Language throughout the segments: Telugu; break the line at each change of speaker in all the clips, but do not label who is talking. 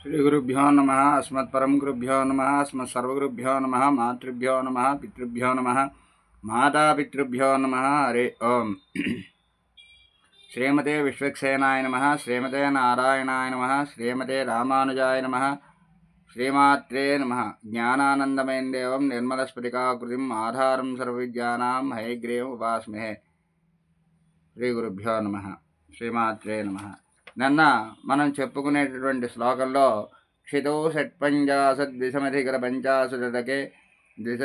श्रीगुरुभ्यो नम अस्मत्म गुरुभ्यो नम अस्मत्सर्वगुरुभ्यो नम, मातृभ्यो नम, पितृभ्यो नम, मातापितृभ्यो नम, हरे ओम। श्रीमते विश्वक्सेनाय नम, श्रीमते नारायणाय नम, श्रीमते राजा नम, श्रीमात्रे नम। ज्ञानानन्दमयं देवं निर्मलस्फटिकाकृतिम् सर्वान सर्वविद्यानां हयग्रीवम् उपास्महे श्रीगुरुभ्यो नम, श्रीमात्रे नमः। నిన్న మనం చెప్పుకునేటటువంటి శ్లోకంలో క్షితో షట్పంచాశద్విషమధికర పంచాశతకే దిశ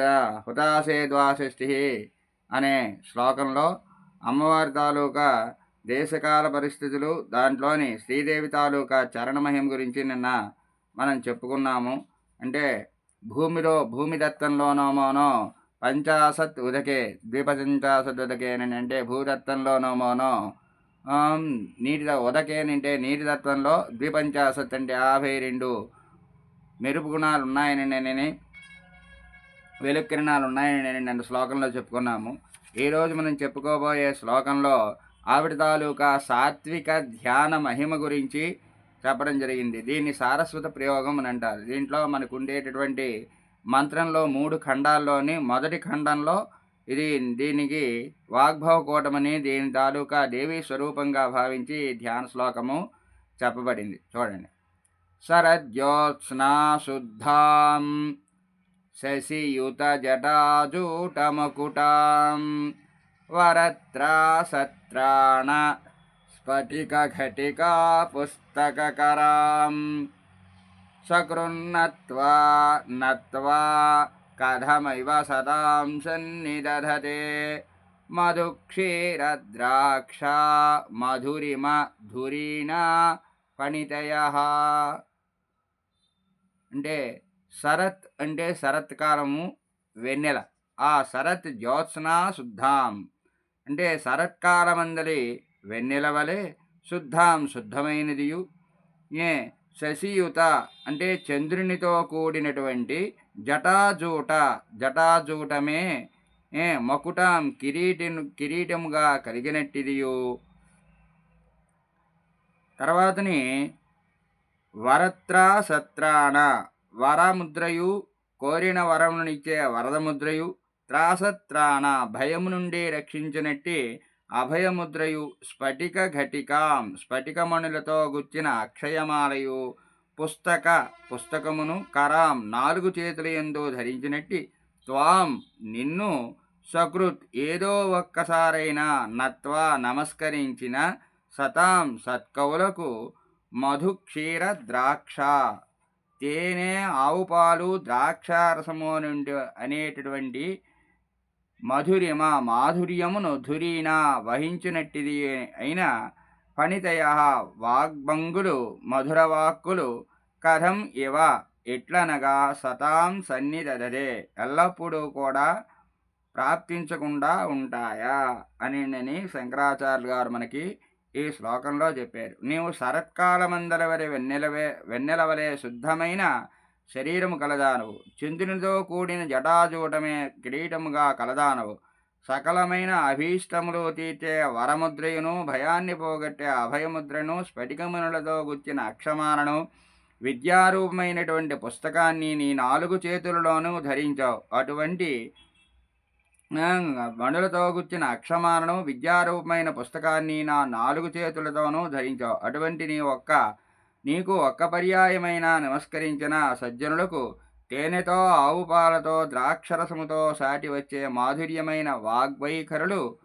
హుతాసే ద్వాషష్ఠి అనే శ్లోకంలో అమ్మవారి తాలూకా దేశకాల పరిస్థితులు దాంట్లోని శ్రీదేవి తాలూకా చరణమహిమ గురించి నిన్న మనం చెప్పుకున్నాము. అంటే భూమిలో భూమి దత్తంలోనోమోనో పంచాసత్ ఉదకే ద్విపంచాసత్ ఉదకే అని అంటే భూదత్తంలోనోమోనో నీటి ఉదకేనంటే నీటి తత్వంలో ద్విపంచాశత్ అంటే యాభై రెండు మెరుపు గుణాలు ఉన్నాయని నేనని వెలుక్కిరణాలు ఉన్నాయని నేను నిన్న శ్లోకంలో చెప్పుకున్నాము. ఈరోజు మనం చెప్పుకోబోయే శ్లోకంలో ఆవిడ తాలూకా సాత్విక ధ్యాన మహిమ గురించి చెప్పడం జరిగింది. దీన్ని సారస్వత ప్రయోగం అని అంటారు. దీంట్లో మనకు ఉండేటటువంటి మంత్రంలో మూడు ఖండాల్లోని మొదటి ఖండంలో ఇది దీనికి వాగ్భవ కూటమని దీని తాలూకా దేవి స్వరూపంగా భావించి ధ్యాన శ్లోకము చెప్పబడింది. చూడండి. శరజ్యోత్స్నా శుద్ధాం శశియుత జటాజూటముకుటాం వరత్రా సత్రాణ స్ఫటిక ఘటికా పుస్తకకరాం సకృన్నత్వా నత్వా కథమైవ సదాం సన్నిదధతే. మధుక్షీరద్రాక్ష మధురిమ ధురీణ పణితయ అంటే శరత్ అంటే శరత్కాలము వెన్నెల. ఆ శరత్ జ్యోత్స్నా శుద్ధాం. అంటే శరత్కాలమందలి వెన్నెల వలె శుద్ధాం శుద్ధమైనదియు. ఏ శశియుత అంటే చంద్రునితో కూడినటువంటి జటాజూట జటాజూటమే ఏ కిరీటం కిరీటముగా కలిగినట్టిదియు. తర్వాతని వరత్ర సత్రాణ వరముద్రయు కోరిన వరమునిచ్చే వరదముద్రయు త్రాసత్రాణ భయము నుండి రక్షించినట్టి అభయముద్రయు స్ఫటిక ఘటికాం స్ఫటికమణులతో గుచ్చిన అక్షయమాలయు. పుస్తక పుస్తకమును కరాం నాలుగు చేతుల ఎందో ధరించినట్టి త్వాం నిన్ను సకృత్ ఏదో ఒక్కసారైనా నత్వా నమస్కరించిన సతాం సత్కవులకు మధుక్షీర ద్రాక్ష. తేనె ఆవు పాలు ద్రాక్షారసము నుండి అనేటటువంటి మధురిమ మాధుర్యమును ధురీనా వహించినట్టిది అయిన ఫణితయ వాగ్భంగులు మధురవాక్కులు కథం ఇవ ఎట్లనగా సతాం సన్నిధదే ఎల్లప్పుడూ కూడా ప్రాప్తించకుండా ఉంటాయా అని నని శంకరాచార్యులు గారు మనకి ఈ శ్లోకంలో చెప్పారు. నీవు శరత్కాలమందల వలె వెన్నెలవే వెన్నెల వలె శుద్ధమైన శరీరము కలదానవు. చంద్రునితో కూడిన జటాజూటమే కిరీటముగా కలదానవు. సకలమైన అభీష్టములు తీర్చే వరముద్రయును భయాన్ని పోగొట్టే అభయముద్రను స్ఫటికమునులతో గుచ్చిన అక్షమాలను విద్యారూపమైనటువంటి పుస్తకాన్ని నీ నాలుగు చేతులలోనూ ధరించావు. అటువంటి మణులతో గుచ్చిన అక్షమాలను విద్యారూపమైన పుస్తకాన్ని నా నాలుగు చేతులతోనూ ధరించావు. అటువంటి నీ ఒక్క నీకు ఒక్క పర్యాయమైన నమస్కరించిన సజ్జనులకు తేనెతో ఆవు పాలతో ద్రాక్షరసముతో సాటి వచ్చే మాధుర్యమైన వాగ్వైఖరులు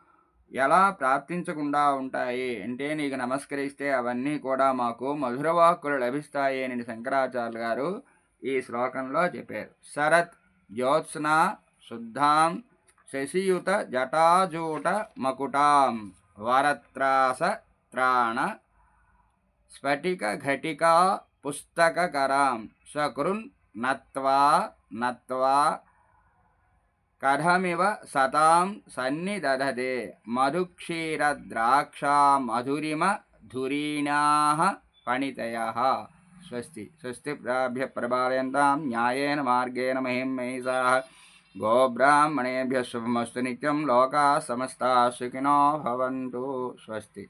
ఎలా ప్రాప్తించకుండా ఉంటాయి? అంటే నీకు నమస్కరిస్తే అవన్నీ కూడా మాకు మధురవాక్కులు లభిస్తాయి అని శంకరాచార్యులు గారు ఈ శ్లోకంలో చెప్పారు. శరత్ జ్యోత్స్న శుద్ధాం శశియుత జటాజూట మకుటాం వరత్రాస త్రాణ స్ఫటిక ఘటికా పుస్తకకరాం సకృన్ నత్వా నత్వా కథమివ సతాం సన్నిదధతే. మధుక్షీరద్రాక్షా మధురిమ ధురీణా పణితయ. స్వస్తి స్వస్తి ప్రాభ్య ప్రభాలయంతాం న్యాయేన మార్గేణ మహిం మహిషా గోబ్రాహ్మణేభ్య శుభమస్తు నిత్యం లోకా సమస్తా సుఖినో భవంతు. స్వస్తి.